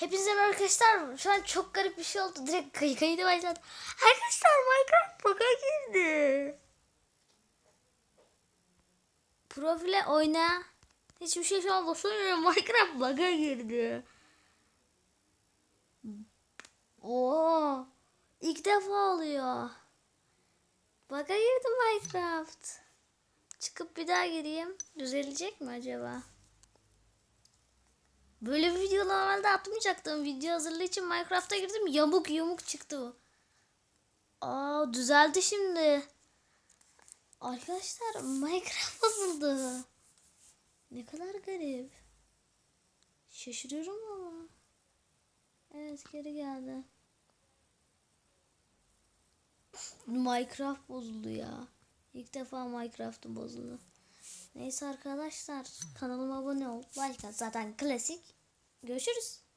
Hepinize arkadaşlar. Şu an çok garip bir şey oldu. Direkt kay kaydı başladı. Arkadaşlar Minecraft bug'a girdi. Profile oyna. Hiçbir şey şu an basılmıyor. Minecraft bug'a girdi. Oo. İlk defa oluyor. Bug'a girdi Minecraft. Çıkıp bir daha gireyim. Düzelecek mi acaba? Böyle bir video normalde atmayacaktım. Video hazırlığı için Minecraft'a girdim. Yamuk yumuk çıktı bu. Aa düzeldi şimdi. Arkadaşlar Minecraft bozuldu. Ne kadar garip. Şaşırıyorum ama. Evet geri geldi. Minecraft bozuldu ya. İlk defa Minecraft'ım bozuldu. Neyse arkadaşlar kanalıma abone ol. Like at. Zaten klasik. Görüşürüz.